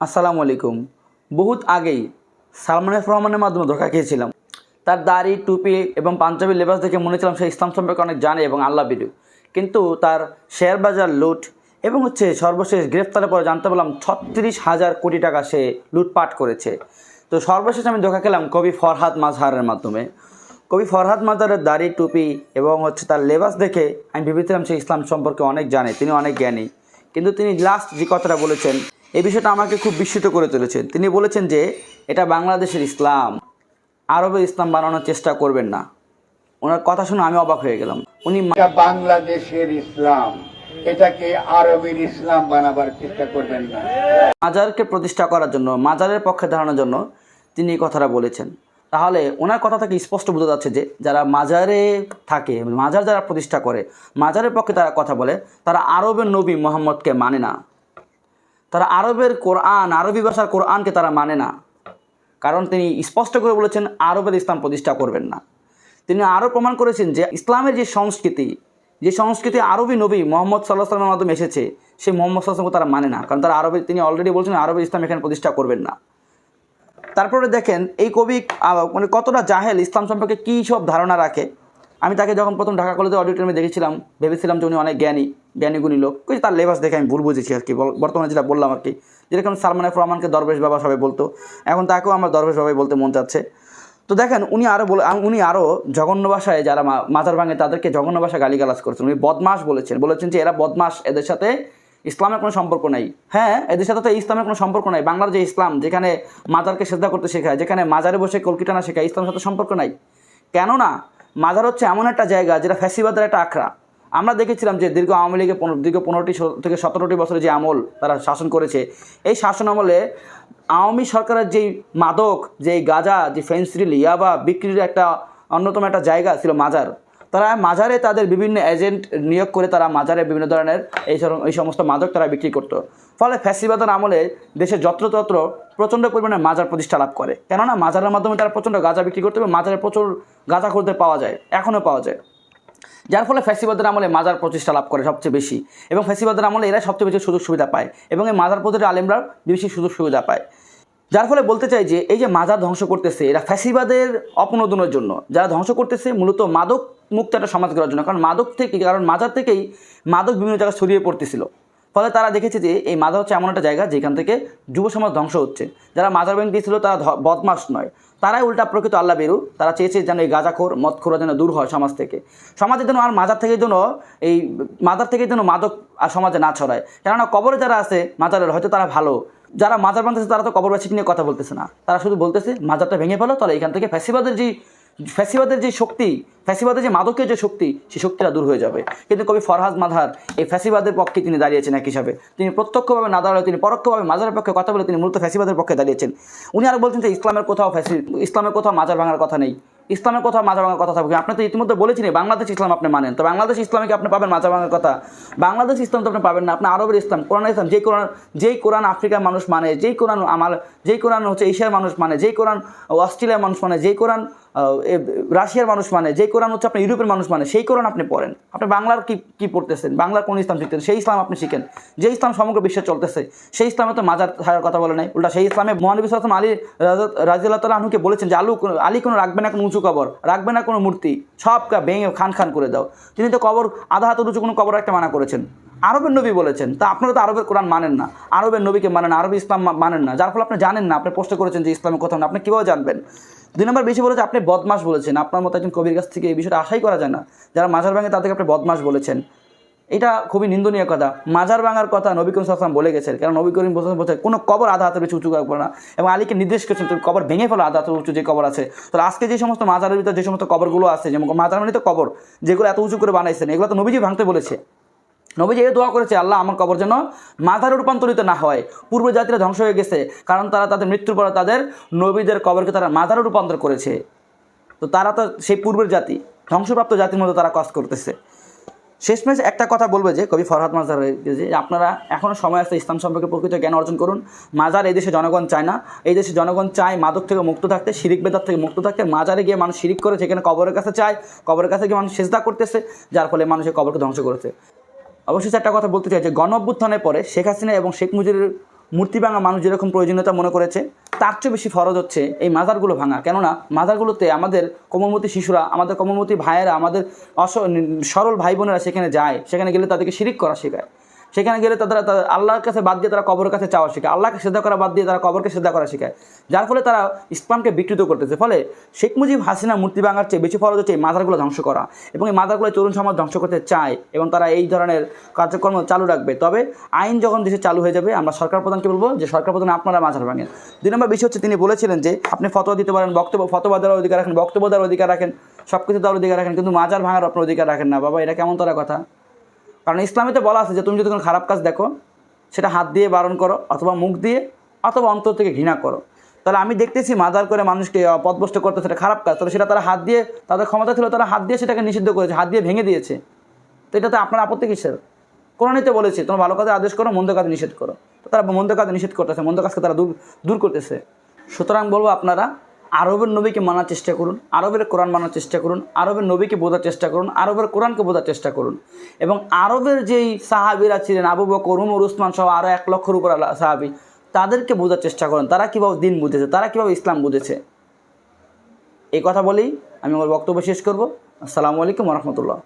আসসালামু আলাইকুম। বহুত আগেই সালমান রহমানের মাধ্যমে ধোকা খেয়েছিলাম। তার দাড়ি, টুপি এবং পাঞ্জাবি লেবাস দেখে মনে ছিলাম সে ইসলাম সম্পর্কে অনেক জানে এবং আল্লাহ বিদু কিন্তু তার শেয়ার বাজার লুট এবং হচ্ছে সর্বশেষ গ্রেফতারের পরে জানতে পারলাম ছত্রিশ হাজার কোটি টাকা সে লুটপাট করেছে। তো সর্বশেষ আমি ধোকা খেলাম কবি ফরহাদ মাজহারের মাধ্যমে। কবি ফরহাদ মাজারের দাড়ি, টুপি এবং হচ্ছে তার লেবাস দেখে আমি ভেবেছিলাম সে ইসলাম সম্পর্কে অনেক জানে, তিনি অনেক জ্ঞানী। কিন্তু তিনি লাস্ট যে কথাটা বলেছেন এই বিষয়টা আমাকে খুব বিস্মিত করে তুলেছেন তিনি বলেছেন যে এটা বাংলাদেশের ইসলাম। আরবের ইসলাম বানানোর চেষ্টা করবেন না। ওনার কথা শুনে আমি অবাক হয়ে গেলাম। উনি বাংলাদেশের ইসলাম। এটাকে আরবের ইসলাম বানাবার চেষ্টা করবেন না। মাজারকে প্রতিষ্ঠা করার জন্য মাজারের পক্ষে দাঁড়ানোর জন্য তিনি এই কথাটা বলেছেন। তাহলে ওনার কথা থেকে স্পষ্ট বোঝা যাচ্ছে যে যারা মাজারে থাকে মাজার যারা প্রতিষ্ঠা করে মাজারের পক্ষে তারা কথা বলে তারা আরবের নবী মোহাম্মদকে মানে না। তারা আরবের কোরআন, আরবি ভাষার কোরআনকে তারা মানে না। কারণ তিনি স্পষ্ট করে বলেছেন, আরবের ইসলাম প্রতিষ্ঠা করবেন না। তিনি আরও প্রমাণ করেছেন যে, ইসলামের যে সংস্কৃতি যে সংস্কৃতি আরবি নবী মোহাম্মদ সাল্লাহ সাল্লামের মাধ্যমে এসেছে সেই মোহাম্মদ সাল্লামকে তারা মানে না। কারণ তারা আরবে, তিনি অলরেডি বলছেন, আরবের ইসলাম এখানে প্রতিষ্ঠা করবেন না। তারপরে দেখেন, এই কবি মানে কতটা জাহেল ইসলাম সম্পর্কে কী সব ধারণা রাখে? আমি তাকে যখন প্রথম ঢাকা কলেজে অডিটোরিয়ামে দেখেছিলাম, ভেবেছিলাম যে উনি অনেক জ্ঞানী। জ্ঞানী গুণী লোক। ওই তার লেবাস দেখে আমি ভুল বুঝেছি আর কি। বর্তমানে যেটা বললাম আর কি, যেরকম সালমান এফ রহমানকে দরবেশ বাবা সবাই বলতো, এখন তাকেও আমার দরবেশ বাবাই বলতে মন চাচ্ছে। তো দেখেন, উনি আরও বলে উনি আরও জঘন্য ভাষায় যারা মাথার ভাঙে তাদেরকে জঘন্য ভাষায় গালিগালাজ করেছেন। উনি বদমাস বলেছেন বলেছেন যে এরা বদমাস এদের সাথে ইসলামের কোনো সম্পর্ক নাই। হ্যাঁ এদের সাথে তো ইসলামের কোনো সম্পর্ক নাই। বাংলার যে ইসলাম, যেখানে মাজারকে শ্রদ্ধা করতে শেখায়, যেখানে মাজারে বসে কলকিটানা শেখায়, ইসলামের সাথে সম্পর্ক নাই। কেননা, মাজার হচ্ছে এমন একটা জায়গা যেটা ফ্যাসিবাদের একটা আখড়া। আমরা দেখেছিলাম যে দীর্ঘ আওয়ামী লীগের দীর্ঘ পনেরোটি থেকে সতেরোটি বছরের যে আমল তারা শাসন করেছে, এই শাসন আমলে আওয়ামী সরকারের যেই মাদক, যেই গাঁজা, যে ফেন্সিডিল ইয়াবা বিক্রির একটা অন্যতম একটা জায়গা ছিল মাজার। তারা মাজারে তাদের বিভিন্ন এজেন্ট নিয়োগ করে তারা মাজারে বিভিন্ন ধরনের এই এই সমস্ত মাদক তারা বিক্রি করতো। ফলে ফ্যাসিবাদের আমলে দেশে যত্রতত্র প্রচণ্ড পরিমাণে মাজার প্রতিষ্ঠা লাভ করে। কেননা মাজারের মাধ্যমে তারা প্রচণ্ড গাঁজা বিক্রি করতে এবং মাজারে প্রচুর গাঁজা করতে পাওয়া যায়, এখনও পাওয়া যায়। যার ফলে ফ্যাসিবাদের আমলে মাজার প্রতিষ্ঠা লাভ করে সবচেয়ে বেশি। এবং ফ্যাসিবাদের আমলে এরা সবচেয়ে বেশি সুযোগ সুবিধা পায় এবং এই মাজার প্রতিটা আলেমরা বেশি সুযোগ সুবিধা পায়। যার ফলে বলতে চাই যে, এই যে মাজার ধ্বংস করতেছে, এরা ফ্যাসিবাদের অপনোদনের জন্য, যারা ধ্বংস করতেছে মূলত মাদক মুক্ত একটা সমাজ করার জন্য, কারণ মাদক থেকে, কারণ মাজার থেকেই মাদক বিভিন্ন জায়গায় ছড়িয়ে পড়তেছিল। ফলে তারা দেখেছে যে, এই মাজার হচ্ছে এমন একটা জায়গা যেখান থেকে যুব সমাজ ধ্বংস হচ্ছে। যারা মাজার ব্যাংক দিয়েছিল তারা বদমাস নয়। তারাই উল্টা প্রকৃত আল্লাহ বেরু। তারা চেয়েছে যেন এই গাঁজাখোর মদখোরা যেন দূর হয় সমাজ থেকে। সমাজের জন্য আর মাজার থেকে যেন এই মাজার থেকে যেন মাদক আর সমাজে না ছড়ায়। কেননা কবরে যারা আছে, মাজারের হয়তো তারা ভালো। যারা মাজার বানতেছে, তারা তো কবরবাসী নিয়ে কথা বলতেছে না। তারা শুধু বলতেছে, মাজারটা ভেঙে ফেলো, তাহলে এখান থেকে ফ্যাসিবাদের যে ফ্যাসিবাদের যে শক্তি, ফ্যাসিবাদের যে মাদকের যে শক্তি, সেই শক্তিটা দূর হয়ে যাবে। কিন্তু কবি ফরহাদ মাধার এই ফ্যাসিবাদের পক্ষে তিনি দাঁড়িয়েছেন এক হিসাবে। তিনি প্রত্যক্ষভাবে না দাঁড়ালে তিনি পরোক্ষভাবে মাজারের পক্ষে কথা বলে তিনি মূলত ফ্যাসিবাদের পক্ষে দাঁড়িয়েছেন। উনি আর বলছেন যে ইসলামের কোথাও ফ্যাসি ইসলামের কোথাও মাজার ভাঙার কথা নেই। ইসলামের কোথাও মাজার ভাঙার কথা থাকবে আপনি তো ইতিমধ্যে বলেছেন বাংলাদেশ ইসলাম আপনি মানেন। তো বাংলাদেশ ইসলামে কি আপনি পাবেন মাজার ভাঙার কথা? বাংলাদেশ ইসলাম তো আপনি পাবেন না। আপনি আরবের ইসলাম কোরআন ইসলাম, যেই কোরআন যেই কোরআন আফ্রিকার মানুষ মানে যেই কোরআন আমার যেই কোরআন হচ্ছে এশিয়ার মানুষ মানে যেই কোরআন অস্ট্রেলিয়ার মানুষ মানে যেই কোরআন রাশিয়ার মানুষ মানে যেই কোরআন হচ্ছে আপনি ইউরোপের মানুষ মানে সেই কোরআন আপনি পড়েন। আপনি বাংলার কি কি পড়তেছেন? বাংলার কোন ইসলাম শিখতেন সেই ইসলাম আপনি শিখেন। যে ইসলাম সমগ্র বিশ্বে চলতেছে, সেই ইসলামে তো মাজার থাকার কথা বলে নাই। উল্টা সেই ইসলামে মহানবী সাল্লাম আলী রাজিউল্লাহ তালা আনুকে বলেছেন যে, আলু আলী কোনো রাখবে না, কোনো উঁচু কবর, রাখবে না কোনো মূর্তি, সব কা- ভেঙে খান খান করে দাও। তিনি তো কবর, আধা হাত উঁচু কোনো কবর একটা মানা করেছেন। আরবের নবী বলেছেন, তা আপনারা তো আরবের কোরআন মানেন না। আরবের নবীকে মানেন আরবি ইসলাম মানেন না। যার ফলে আপনি জানেন না, আপনি প্রশ্ন করেছেন যে ইসলামের কথা, আপনি কীভাবে জানবেন? দুই নম্বর বেশি বলেছে, আপনি বদমাস বলেছেন। আপনার মতো একজন কবির কাছ থেকে এই বিষয়টা আশাই করা যায় না। যারা মাজার ভাঙে তাদেরকে আপনি বদমাস বলেছেন। এটা খুবই নিন্দনীয় কথা। মাজার ভাঙার কথা নবী করিম সাল্লাম বলে গেছেন। কারণ নবী করিম বলছেন বলছে কোনো কবর আধা হাতের বেশি উঁচু করবে না। এবং আলীকে নির্দেশ করেছেন তুমি কবর ভেঙে ফেলো, আধা হাতের উঁচু যে কবর আছে। তো আজকে যে সমস্ত মাজারের ভিতরে যে সমস্ত কবরগুলো আছে, যেমন মাজার মানে তো কবর, যেগুলো এত উঁচু করে বানাইছেন, এগুলো তো নবীজি ভাঙতে বলেছে। নবীজি এই দোয়া করেছে, আল্লাহ আমার কবর যেন মাথার রূপান্তরিত না হয়। পূর্ব জাতিরা ধ্বংস হয়ে গেছে, কারণ তারা তাদের মৃত্যুর পরে তাদের নবীদের কবরকে তারা মাথার রূপান্তর করেছে। তো তারা তো সেই পূর্বের জাতি, ধ্বংসপ্রাপ্ত জাতির মধ্যে তারা কাজ করতেছে। শেষমেশ একটা কথা বলবে যে, কবি ফরহাদ মাজার যে আপনারা এখনও সময় আছে ইসলাম সম্পর্কে প্রকৃত জ্ঞান অর্জন করুন। মাজার এই দেশে জনগণ চায় না। এই দেশে জনগণ চায় মাদক থেকে মুক্ত থাকতে, শিরিক বেদার থেকে মুক্ত থাকতে। মাজারে গিয়ে মানুষ শিরিক করে সেখানে কবরের কাছে চায়, কবরের কাছে গিয়ে মানুষ সেজদা করতেছে, যার ফলে মানুষের কবরকে ধ্বংস করেছে। অবশেষে একটা কথা বলতে চাই যে গণ অভ্যুত্থানের পরে শেখ হাসিনা এবং শেখ মুজিবের মূর্তি ভাঙা মানুষ যেরকম প্রয়োজনীয়তা মনে করেছে, তার চেয়ে বেশি ফরজ হচ্ছে এই মাজারগুলো ভাঙা। কেননা মাজারগুলোতে আমাদের কোমলমতি শিশুরা, আমাদের কোমলমতি ভাইয়েরা, আমাদের অস সরল ভাই বোনেরা সেখানে যায়, সেখানে গেলে তাদেরকে শিরিক করা শেখায়। সেখানে গেলে তারা আল্লাহর কাছে বাদ দিয়ে তারা কবরের কাছে চাওয়া শেখায় আল্লাহকে সেদ্ধা করা বাদ দিয়ে তারা কবরকে সেদ্ধা করা শেখায় যার ফলে তারা ইসলামকে বিকৃত করতেছে। ফলে শেখ মুজিব হাসিনা মূর্তি ভাঙার চেয়ে বেশি ফরজ হচ্ছে এই মাজারগুলো ধ্বংস করা এবং এই মাজারগুলো তরুণ সমাজ ধ্বংস করতে চায় এবং তারা এই ধরনের কার্যক্রম চালু রাখবে। তবে আইন যখন দেশে চালু হয়ে যাবে, আমরা সরকার প্রধানকে বলব যে সরকার প্রধান আপনারা মাজার ভাঙেন। দুই নম্বর বিষয় হচ্ছে, তিনি বলেছিলেন যে আপনি ফতোয়া দিতে পারেন, বক্তব্য ফতোয়া দেওয়ার অধিকার রাখেন, বক্তব্য দেওয়ার অধিকার রাখেন সব কিছু দেওয়ার অধিকার রাখেন, কিন্তু মাজার ভাঙার আপনার অধিকার রাখেন না। বাবা, এটা কেমন তারা কথা? কারণ ইসলামেতে বলা আছে যে তুমি যদি কোনো খারাপ কাজ দেখো, সেটা হাত দিয়ে বারণ করো অথবা মুখ দিয়ে অথবা অন্তর থেকে ঘৃণা করো। তাহলে আমি দেখতেছি মাদার করে মানুষকে পথভ্রষ্ট করতে সেটা খারাপ কাজ। তাহলে সেটা তারা হাত দিয়ে, তাদের ক্ষমতা ছিল, তারা হাত দিয়ে সেটাকে নিষিদ্ধ করেছে, হাত দিয়ে ভেঙে দিয়েছে। তো এটাতে আপনার আপত্তি কিসের? কোরআনিতে বলেছে, তোমার ভালো কাজে আদেশ করো, মন্দ কাজে নিষেধ করো। তো তারা মন্দ কাজে নিষেধ করতেছে, মন্দ কাজকে তারা দূর দূর করতেছে। সুতরাং বলব আপনারা আরবের নবীকে মানার চেষ্টা করুন, আরবের কোরআন মানার চেষ্টা করুন, আরবের নবীকে বোঝার চেষ্টা করুন, আরবের কোরআনকে বোঝার চেষ্টা করুন। এবং আরবের যেই সাহাবিরা ছিলেন, আবু বকর, উমর, উসমান সহ আরও এক লক্ষর উপর সাহাবি, তাদেরকে বোঝার চেষ্টা করুন। তারা কীভাবে দিন বুঝেছে? তারা কীভাবে ইসলাম বুঝেছে? এই কথা বলেই আমি আমার বক্তব্য শেষ করব। আসসালামু আলাইকুম রহমতুল্লাহ।